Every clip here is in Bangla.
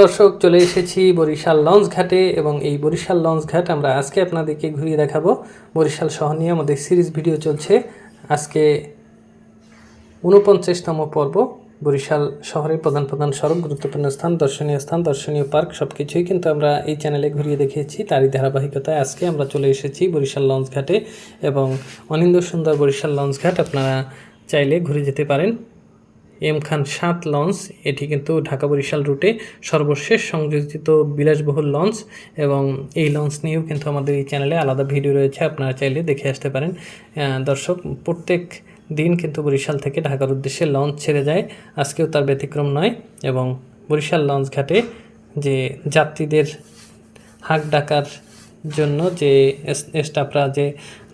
দর্শক, চলে এসেছি বরিশাল লঞ্চ ঘাটে এবং এই বরিশাল লঞ্চ ঘাট আমরা আজকে আপনাদেরকে ঘুরিয়ে দেখাবো। বরিশাল শহর নিয়ে আমাদের সিরিজ ভিডিও চলছে। আজকে উনপঞ্চাশতম পর্ব। বরিশাল শহরের প্রধান প্রধান সড়ক, গুরুত্বপূর্ণ স্থান, দর্শনীয় স্থান, দর্শনীয় পার্ক সব কিছুই কিন্তু আমরা এই চ্যানেলে ঘুরিয়ে দেখিয়েছি। তারই ধারাবাহিকতায় আজকে আমরা চলে এসেছি বরিশাল লঞ্চ ঘাটে এবং অনিন্দ সুন্দর বরিশাল লঞ্চ ঘাট আপনারা চাইলে ঘুরে যেতে পারেন। এম খান সাত লঞ্চ, এটি কিন্তু ঢাকা বরিশাল রুটে সর্বশেষ সংযোজিত বিলাসবহুল লঞ্চ এবং এই লঞ্চ নিয়েও কিন্তু আমাদের এই চ্যানেলে আলাদা ভিডিও রয়েছে, আপনারা চাইলে দেখে আসতে পারেন। দর্শক, প্রত্যেক দিন কিন্তু বরিশাল থেকে ঢাকার উদ্দেশ্যে লঞ্চ ছেড়ে যায়, আজকেও তার ব্যতিক্রম নয় এবং বরিশাল লঞ্চ ঘাটে যে যাত্রীদের হাঁক ডাকার জন্য যে স্টাফরা যে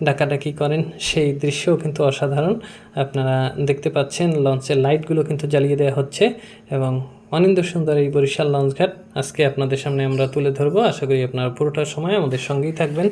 ডাকাডাকি করেন, সেই দৃশ্যও কিন্তু অসাধারণ। আপনারা দেখতে পাচ্ছেন, লঞ্চের লাইটগুলো কিন্তু জ্বালিয়ে দেওয়া হচ্ছে এবং অনিন্দ সুন্দর এই বরিশাল লঞ্চঘাট। আজকে আপনাদের সামনে আমরা তুলে ধরবো। আশা করি আপনারা পুরোটা সময় আমাদের সঙ্গেই থাকবেন।